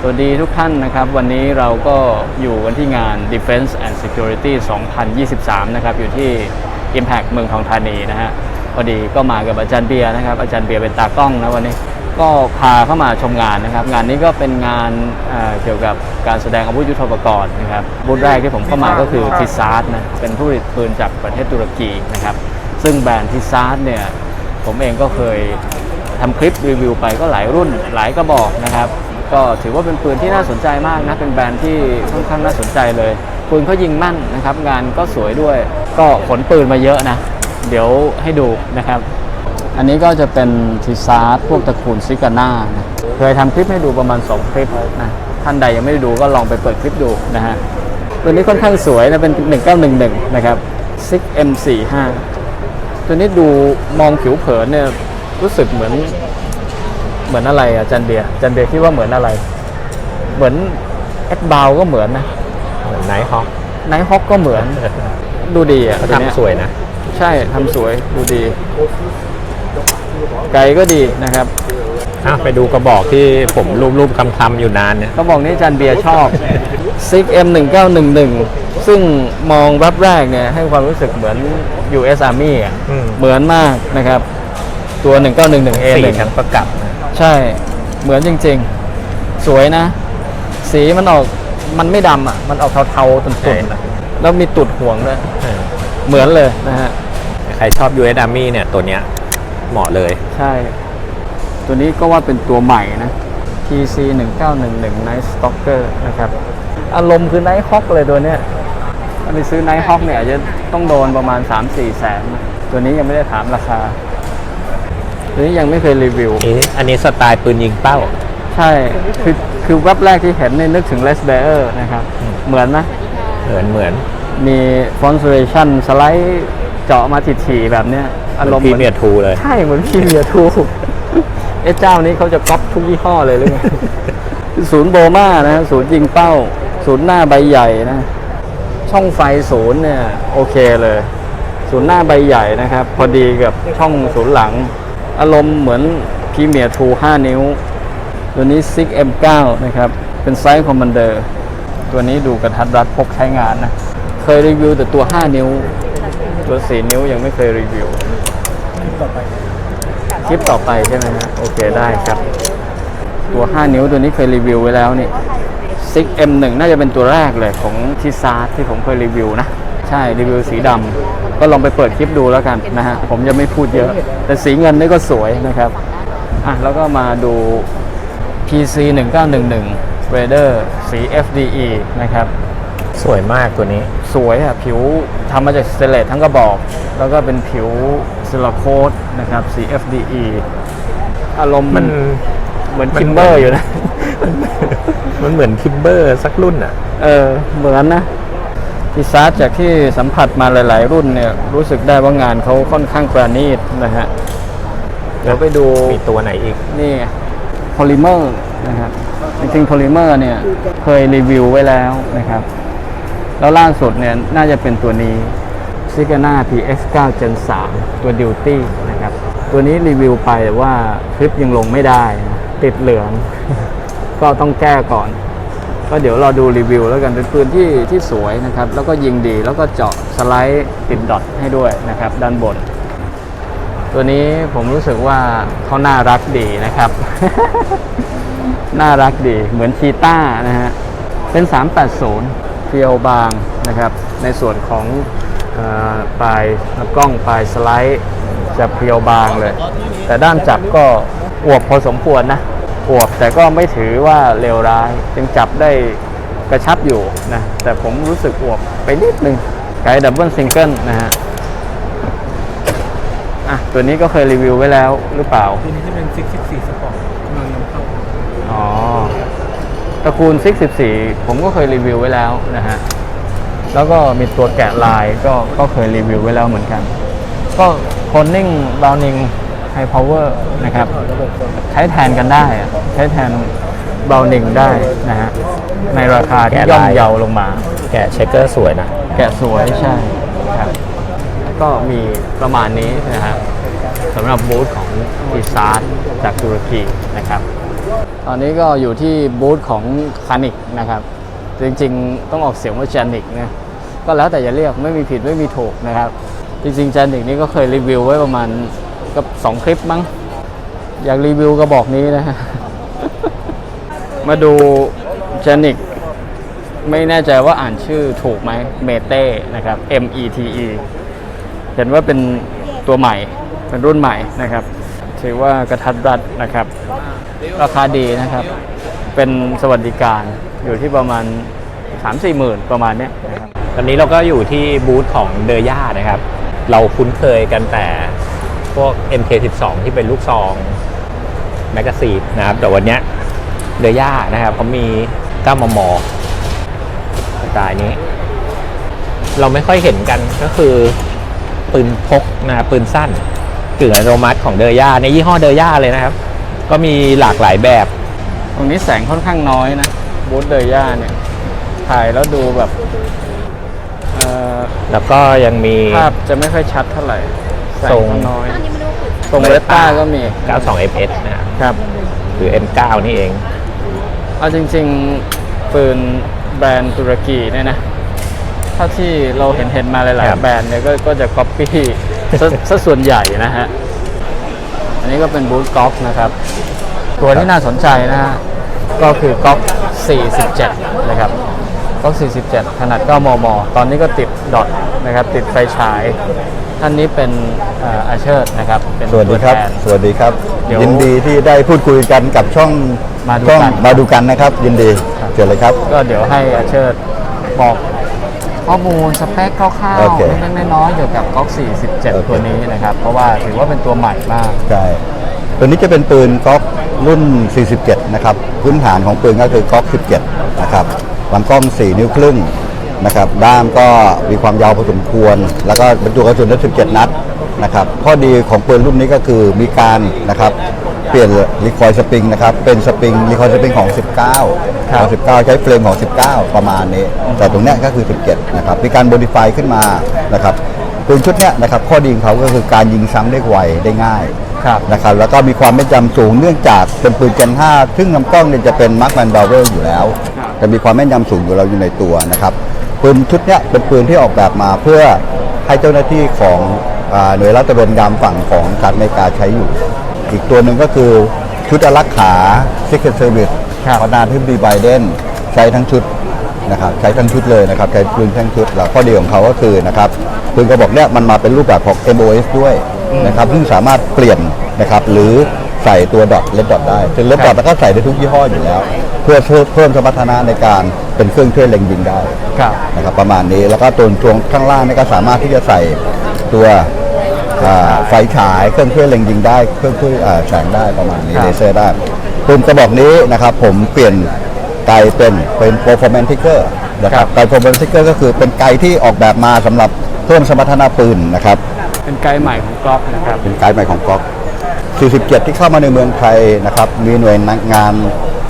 สวัสดีทุกท่านนะครับ วันนี้เราก็อยู่กันที่งาน Defense and Security 2023 นะครับ อยู่ที่ Impact เมืองทองธานีนะฮะพอดีก็มากับอาจารย์เบียร์นะครับ อาจารย์เบียร์เป็นตากล้องนะวันนี้ก็พาเข้ามาชมงานนะครับ งานนี้ก็เป็นงานเอ่อเกี่ยวกับการแสดงอาวุธยุทโธปกรณ์นะครับบูธแรกที่ผมเข้ามาก็คือทิซาร์ดนะเป็นผู้ผลิตปืนจากประเทศตุรกีนะครับ ซึ่งแบรนด์ทิซาร์ดเนี่ยผมเองก็เคยทำคลิปรีวิวไปก็หลายรุ่นหลายกระบอกนะครับ ก็ถือว่าเป็นปืนที่น่าสนใจมากนะ เป็นแบรนด์ที่ค่อนข้างน่าสนใจเลย ปืนเขายิงมั่นนะครับ งานก็สวยด้วย ก็ขนปืนมาเยอะนะ เดี๋ยวให้ดูนะครับ อันนี้ก็จะเป็นทีซาร์ดพวกตระกูลซิกาน่านะเคยทำคลิปให้ดูประมาณ 2 คลิปนะท่านใดยังไม่ได้ดูก็ลองไปเปิดคลิปดูนะฮะตัวนี้ค่อนข้างสวยนะเป็น 1911 นะครับ 6 M45 ตัวนี้ดูมองผิวเผินเนี่ยรู้สึกเหมือน เหมือนอะไรอะจันเบียร์จันเบียร์คิดว่าเหมือนอะไร เหมือนแอดบาวก็เหมือนนะเหมือนไนท์ฮอคไนท์ฮอกก็เหมือน ดูดีอะเขาตัวเนี้ยทำสวยนะ ใช่ทำสวยดูดี ไกลก็ดีนะครับอะไปดูกระบอกที่ผมรูปๆคำๆอยู่นานเนี่ยก็บอกนี้จันเบียร์ชอบ6 M 1911 ซึ่งมองแวบแรกเนี่ยให้ความรู้สึกเหมือน US Army อะอืมเหมือนมากนะครับ ตัว 1911 A สี1ทั้งประกับนะ ใช่เหมือนจริง ๆ สวยนะ สีมันออกมันไม่ดำอะ มันออกเทาๆตุ่นๆอะแล้วมีตุดห่วงด้วยเออเหมือนเลยนะฮะ ใครชอบ US Army เนี่ยตัวเนี้ยเหมาะเลย ใช่ ตัวนี้ก็ว่าเป็นตัวใหม่นะ TC 1911 Night Stalker นะครับ อารมณ์คือ Night Hawk เลยตัวเนี้ยถ้าไปซื้อ Night Hawk เนี่ยอาจจะต้องโดนประมาณ 3-4 แสนนะตัวนี้ยังไม่ได้ถามราคา ตัวนี้ยังไม่เคยรีวิวนี่อันนี้สไตล์ปืนยิงเป้า ใช่ คือคือแวบแรกที่เห็นเนี่ยนึกถึง Les Bear นะครับ เหมือนนะเหมือนเหมือน มี f o n t u r a t i o n สไลด์เจาะมาถี่ๆแบบเนี้ยอารมณ์พรีเหมือนเมียร์ทูเลย ใช่เหมือนพรีเมียร์ทูเอ๊ะเจ้านี้เขาจะก๊อปทุกยี่ห้อเลยหรือไงศูนย์โบมานะศูนย์ยิงเป้า ศูนย์หน้าใบใหญ่นะ ช่องไฟศูนย์เนี่ย โอเคเลย ศูนย์หน้าใบใหญ่นะครับ พอดีกับช่องศูนย์หลัง อารมณ์เหมือนพรีเมียร์ทู5นิ้ว ตัวนี้ 6M9 นะครับ เป็นไซส์คอมมานเดอร์ตัวนี้ดูกระทัดรัดพกใช้งานนะ เคยรีวิวแต่ตัว 5 นิ้ว ตัว 4 นิ้วยังไม่เคยรีวิว คลิปต่อไปใช่ไหมฮะโอเคได้ครับ ตัว 5 นิ้วตัวนี้เคยรีวิวไว้แล้วนี่ 6M1 น่าจะเป็นตัวแรกเลยของทีซาร์ที่ผมเคยรีวิวนะ ใช่รีวิวสีดำ ก็ลองไปเปิดคลิปดูแล้วกันนะฮะผมจะไม่พูดเยอะ แต่สีเงินนี่ก็สวยนะครับอะแล้วก็มาดู PC 1911 Raider สี FDE นะครับ สวยมากตัวนี้ สวยอะผิวทำมาจากสเตนเลสทั้งกระบอก แล้วก็เป็นผิวซิลิโคนนะครับสี FDE อารมณ์มันมันเหมือนมันคิมเบอร์อยู่นะ มันเหมือนคิมเบอร์สักรุ่นอะ เออ เหมือนนะ ทีซาร์จากที่สัมผัสมาหลาย ๆ รุ่นเนี่ยรู้สึกได้ว่างานเขาค่อนข้างประณีตนะฮะ เดี๋ยวไปดูมีตัวไหนอีก นี่โพลิเมอร์นะครับจริงๆโพลิเมอร์เนี่ยเคยรีวิวไว้แล้วนะครับ แล้วล่าสุดเนี่ยน่าจะเป็นตัวนี้ s i g a n a PX9 Gen 3 ตัว Duty นะครับ ตัวนี้รีวิวไปแต่ว่าคลิปยังลงไม่ได้นะติดเหลือง ก็ต้องแก้ก่อน ก็เดี๋ยวเราดูรีวิวแล้วกันเป็นปืนที่ที่สวยนะครับ แล้วก็ยิงดีแล้วก็เจาะสไลด์ติดดอทให้ด้วยนะครับ ด้านบน ตัวนี้ผมรู้สึกว่าเขาน่ารักดีนะครับ น่ารักดีเหมือนชีต้านะฮะ เป็น 380เพียวบางนะครับ ในส่วนของอปลายกล้องปลายสไลด์จะเพียวบางเลย แต่ด้านจับก็อวบพอสมควรนะ อวบ แต่ก็ไม่ถือว่าเลวร้ายยังจับได้กระชับอยู่นะแต่ผมรู้สึกอวบไปนิดนึงไกด์ดับเบิลซิงเกิลนะฮะอะตัวนี้ก็เคยรีวิวไว้แล้วหรือเปล่าตัวนี้จะเป็น 614 สปอร์ตกำลังนำเข้าอ๋อตระกูล 614 ผมก็เคยรีวิวไว้แล้วนะฮะแล้วก็มีตัวแกะลายก็ก็เคยรีวิวไว้แล้วเหมือนกัน ก็ Corning Browning High Power นะครับ ใช้แทนกันได้อะใช้แทน Browning ได้นะฮะ ในราคาที่แกะย่อลามยเยาลงมา แกะเชคเกอร์สวยนะ แกะสวยใช่ครับก็มีประมาณนี้นะฮะสำหรับบูธของทีซาร์จากตุรกีนะครับ ตอนนี้ก็อยู่ที่บูธของคานิกนะครับ จริงๆ ต้องออกเสียงว่าจานิกนะก็แล้วแต่จะเรียกไม่มีผิดไม่มีถูกนะครับ จริงๆจานิกนี่ก็เคยรีวิวไว้ประมาณ กับสองคลิปมั้ง อยากรีวิวกระบอกนี้นะฮะ มาดูเจนิกไม่แน่ใจว่าอ่านชื่อถูกไหมเมเต้นะครับ M E T E เห็นว่าเป็นตัวใหม่ เป็นรุ่นใหม่นะครับ ถือว่ากระทัดรัดนะครับ ราคาดีนะครับ เป็นสวัสดิการอยู่ที่ประมาณ 3-4หมื่นประมาณเนี้ยนะครับตอนนี้เราก็อยู่ที่บูธของเดอย่านะครับ เราคุ้นเคยกันแต่ พวก MK12 ที่เป็นลูกซองแมกกาซีนนะครับ แต่วันเนี้ยเดอย่านะครับเขามี9มมสไตล์นี้ เราไม่ค่อยเห็นกันก็คือปืนพกนะครับปืนสั้นกึ่งอัตโนมัติของเดอย่าในยี่ห้อเดอย่าเลยนะครับ ก็มีหลากหลายแบบ ตรงนี้แสงค่อนข้างน้อยนะบูธเดย่าเนี่ย ถ่ายแล้วดูแบบเอ่อแล้วก็ยังมีภาพจะไม่ค่อยชัดเท่าไหร่แสง ทรงก็น้อยตรงเวสต้าก็มี 92 fs นะครับครับ หรือ M9 นี่เอง เอาจริงๆปืนแบรนด์ตุรกีเนี่ยนะถ้าที่เราเห็นเห็นๆมาหลายครัๆบแบรนด์เนี่ยก็ก็จะก๊อปปี้ซะซะส่วนใหญ่นะฮะ อันนี้ก็เป็นบูธก๊อกนะครับ ตัวที่น่าสนใจนะฮะ ก็คือก๊อก47 นะครับก๊อก47 ขนาด9มม ตอนนี้ก็ติดดอทนะครับ ติดไฟฉาย ท่านนี้เป็นเอ่ออาเชิดนะครับเป็นสวัสดีครับ ตัแทน สวัสดีครับ เดี๋ยวยินดีที่ได้พูดคุยกันกับช่องมาดูช่องกันมาดูกันนะครับ ยินดีเชิญเลยครับ ก็เดี๋ยวให้อาเชิดบอกข้อมูลสเปคคร่าวโอเคๆเล็กๆน้อยๆเกี่ยวกับก๊อกโอ47เคตัวนี้นะครับ เพราะว่าถือว่าเป็นตัวใหม่มาก ใช่ตัวนี้จะเป็นปืนก๊อกรุ่น 47 นะครับ พื้นฐานของปืนก็คือก๊อก 17 นะครับลำกล้อง 4 นิ้วครึ่ง นะครับด้ามก็มีความยาวพอสมควร แล้วก็บรรจุกระสุนได้17 นัดนะครับข้อดีของปืนรุ่นนี้ก็คือมีการนะครับเปลี่ยนรีคอยสปริงนะครับเป็นสปริงรีคอยสปริงของ 19ครับของ19 ใช้เฟรมของ 19 ประมาณนี้ แต่ตรงเนี้ยก็คือ 17 นะครับ มีการโมดิฟายขึ้นมานะครับปืนชุดเนี้ยนะครับข้อดีของเขาก็คือการยิงซ้ำได้ไวได้ง่ายครับนะครับแล้วก็มีความแม่นยำสูงเนื่องจากเป็นปืน Gen 5ซึ่งลำกล้องเนี่ยจะเป็นมาร์ m แมนบา r เ l อยู่แล้วครับจะมีความแม่นยำสูงอยู่เราอยู่ในตัวนะครับ ปืนชุดเนี้ยเป็นปืนที่ออกแบบมาเพื่อให้เจ้าหน้าที่ของอ่าหน่วยรัตระเวนยามฝั่งของสหรัฐอเมริกาใช้อยู่ อีกตัวหนึ่งก็คือชุดอารักขา Secret Service ครับประธานาธิบดีไบเดนใช้ทั้งชุดนะครับใช้ทั้งชุดเลยนะครับใช้ปืนทั้งชุดแล้วข้อดีของเขาก็คือนะครับปืนกระบอกเนี้ยมันมาเป็นรูปแบบของ MOS ด้วยนะครับซึ่งสามารถเปลี่ยนนะครับหรือใส่ตัวดอทเลดดอทได้ซึ่งเลดดอทก็ใส่ได้ทุกยี่ห้ออยู่แล้วเพื่อเพิ่มเพิ่มสมรรถนะในการเป็นเครื่องช่วยเล็งยิงได้ครับ นะครับประมาณนี้แล้วก็ตัวช่วงข้างล่างนี่ก็สามารถที่จะใส่ตัวอ่าไฟฉายเครื่องช่วยเล็งยิงได้เครื่องช่วยอ่าแสงได้ประมาณนี้ครับ เลเซอร์ได้ปืนกระบอกนี้นะครับผมเปลี่ยนไกเป็นเป็น performance trigger นะครับไก performance trigger ก็คือเป็นไกที่ออกแบบมาสำหรับเพิ่มสมรรถนะปืนนะครับ เป็นไกด์ใหม่ของกล็อกนะครับ เป็นไกด์ใหม่ของก๊อก47 ที่เข้ามาในเมืองไทยนะครับ มีหน่วยงาน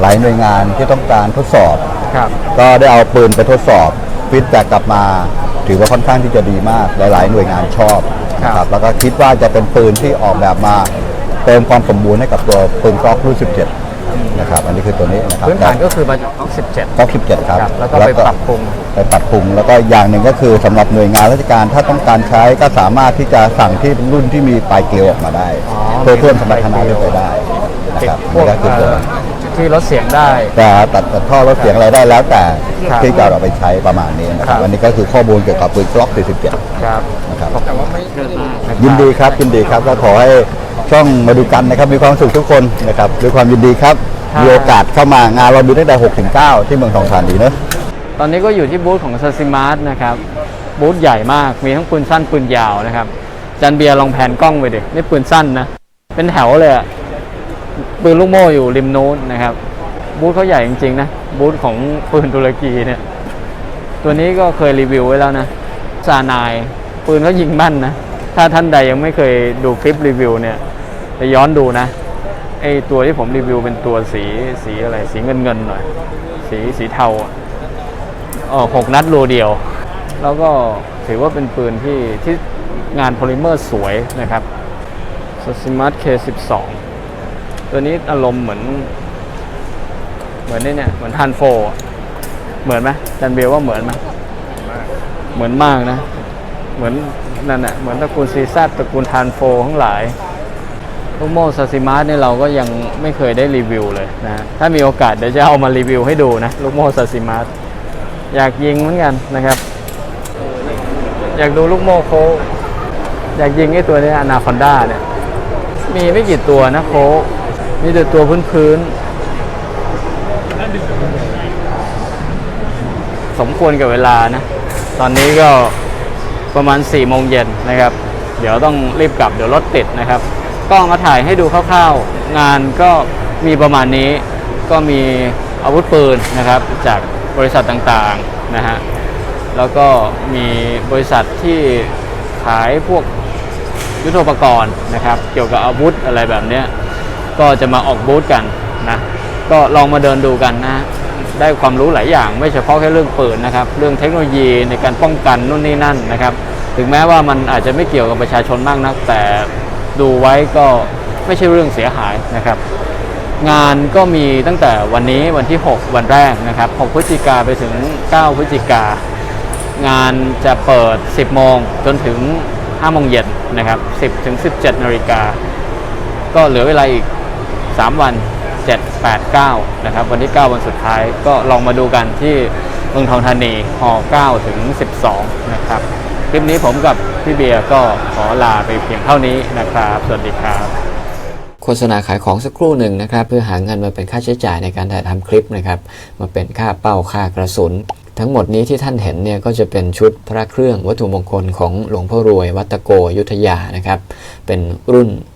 หลายหน่วยงานที่ต้องการทดสอบ ครับ ก็ได้เอาปืนไปทดสอบฟีดแบ็กกลับมาถือว่าค่อนข้างที่จะดีมาก หลาย ๆ หน่วยงานชอบนะครับแล้วก็คิดว่าจะเป็นปืนที่ออกแบบมาเติมความสมบูรณ์ให้กับตัวปืนกล็อกรุ่น17นะครับอันนี้คือตัวนี้นะครับ พื้นฐานก็คือมาจากก๊อก17ก๊อก17ครับ ครับแล้วก็ไปปรับปรุง ไปปรับปรุง แล้วก็อย่างหนึ่งก็คือสำหรับหน่วยงานราชการถ้าต้องการใช้ก็สามารถที่จะสั่งที่รุ่นที่มีปลายเกลียวออกมาได้อ๋อเพื่อเพิ่มสมรรถนะขึ้นไปได้นะติดครับพวกนี่ก็คือตัวเอ่อ ที่ลดเสียงได้แต่ตัดตัดท่อลดเสียงอะไรได้แล้วแต่ครับที่จะเอาไปใช้ประมาณนี้นะคครัรับบอันนี้ก็คือข้อมูลเกี่ยวกับปืนกล็อก 47 ครับ นะครับ แต่ว่าไม่เกินมากนะครับยินดีครับยินดีครับก็ขอให้ช่องมาดูกันนะครับมีความสุขทุกคนนะครับด้วยความยินดีครับครับ มีโอกาสเข้ามางานเราดูตั้งแต่6ถึง9ที่เมืองทองธานีเนอะตอนนี้ก็อยู่ที่บูธของซ a ซิมาร์ t นะครับ บูธใหญ่มาก มีทั้งปืนสั้นปืนยาวนะครับ จันเบียร์ลองแผนกล้องไปดิ นี่ปืนสั้นนะ เป็นแถวเลยอะ ปืนลูกโม่อยู่ริมนู้นนะครับ บูธเขาใหญ่จริงๆนะ บูธของปืนตุรกีเนี่ย ตัวนี้ก็เคยรีวิวไว้แล้วนะซานาย ปืนเขายิงแม่นนะ ถ้าท่านใดยังไม่เคยดูคลิปรีวิวเนี่ยไปย้อนดูนะไอตัวที่ผมรีวิวเป็นตัวสีสีอะไรสีเงินเงินหน่อย สีสีเทาอะเอหกนัดรูเดียว แล้วก็ถือว่าเป็นปืนที่ที่งานโพลิเมอร์สวยนะครับ s ิมั t K12 ตัวนี้อารมณ์เหมือน เหมือนนี่เนี่ยเหมือนฮันโฟเหมือนไหมจันเบียว่าเหมือนไหมเหมือนมากนะ เหมือนนั่นแหะเหมือนตระกูลซีซัตตระกูลทานโฟทั้งหลายลูกโม่ซาซิมาสเนี่ยเราก็ยังไม่เคยได้รีวิวเลยนะถ้ามีโอกาสเดี๋ยวจะเอามารีวิวให้ดูนะลูกโม่ซาซิมาสอยากยิงเหมือนกันนะครับ อยากดูลูกโม่โค อยากยิงไอ้ตัวนี้อนาคอนด้าเนี่ยมีไม่กี่ตัวนะโค มีแต่ตัวพื้นๆสมควรกับเวลานะ ตอนนี้ก็ประมาณ4ี่โมงเย็นนะครับ เดี๋ยวต้องรีบกลับเดี๋ยวรถติดนะครับ ก็มาถ่ายให้ดูคร่าวๆ งานก็มีประมาณนี้ ก็มีอาวุธปืนนะครับ จากบริษัทต่างๆนะฮะ แล้วก็มีบริษัทที่ขายพวกยุทโธปกรณ์นะครับ เกี่ยวกับอาวุธอะไรแบบเนี้ย ก็จะมาออกบูธกันนะก็ลองมาเดินดูกันนะได้ความรู้หลายอย่าง ไม่เฉพาะแค่เรื่องปืนนะครับ เรื่องเทคโนโลยีในการป้องกันนู่นนี่นั่นนะครับ ถึงแม้ว่ามันอาจจะไม่เกี่ยวกับประชาชนมากนักแต่ดูไว้ก็ไม่ใช่เรื่องเสียหายนะครับ งานก็มีตั้งแต่วันนี้วันที่ 6 วันแรกนะครับ 6 พฤศจิกาไปถึง 9 พฤศจิกางานจะเปิด 10 โมงจนถึง 5 โมงเย็นนะครับ 10 ถึง 17 นาฬิกา ก็เหลือเวลาอีก 3 วัน 7 8 9 นะครับ วันที่ 9 วันสุดท้ายก็ลองมาดูกันที่เมืองทองธานีห9ถึง 12 นะครับ คลิปนี้ผมกับพี่เบียร์ก็ขอลาไปเพียงเท่านี้นะครับ สวัสดีครับ โฆษณาขายของสักครู่หนึ่งนะครับ เพื่อหาเงินมาเป็นค่าใช้จ่ายในการถ่ายทำคลิปนะครับ มาเป็นค่าเป้าค่ากระสุนทั้งหมดนี้ที่ท่านเห็นเนี่ยก็จะเป็นชุดพระเครื่องวัตถุมงคลของหลวงพ่อรวย วัดตะโกยุทธยานะครับ เป็นรุ่น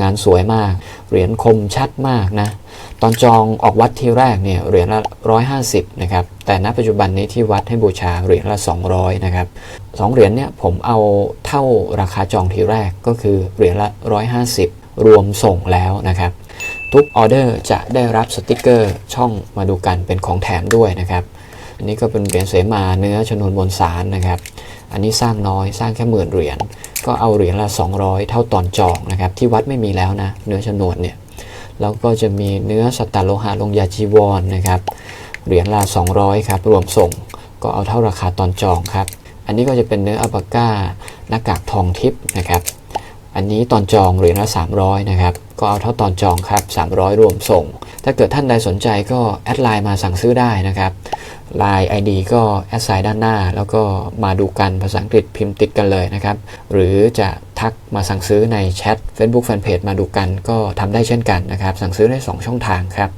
งานสวยมาก เหรียญคมชัดมากนะ ตอนจองออกวัดทีแรกเนี่ยเหรียญละ150นะครับ แต่ณปัจจุบันนี้ที่วัดให้บูชาเหรียญละ200นะครับสองเหรียญเนี่ยผมเอาเท่าราคาจองทีแรกก็คือเหรียญละ150รวมส่งแล้วนะครับทุกออเดอร์จะได้รับสติกเกอร์ช่องมาดูกันเป็นของแถมด้วยนะครับ อันนี้ก็เป็นเหรียญเสมาเนื้อชนวนมวลสารนะครับ อันนี้สร้างน้อยสร้างแค่หมื่นเหรียญ ก็เอาเหรียญละ 200 เท่าตอนจองนะครับ ที่วัดไม่มีแล้วนะ เนื้อชนวนเนี่ย แล้วก็จะมีเนื้อสัตตโลหะลงยาจีวรนนะครับ เหรียญละ 200 ครับ รวมส่ง ก็เอาเท่าราคาตอนจองครับ อันนี้ก็จะเป็นเนื้ออัลปาก้าหน้ากากทองทิพย์นะครับ อันนี้ตอนจองเหรียญละ 300 นะครับ ก็เอาเท่าตอนจองครับ 300 รวมส่ง ถ้าเกิดท่านใดสนใจก็แอดไลน์มาสั่งซื้อได้นะครับ ไลน์ ID ก็แอดไซน์ด้านหน้า แล้วก็มาดูกันภาษาอังกฤษพิมพ์ติดกันเลยนะครับ หรือจะทักมาสั่งซื้อในแชท Facebook Fanpage มาดูกันก็ทำได้เช่นกันนะครับ สั่งซื้อได้ 2 ช่องทางครับ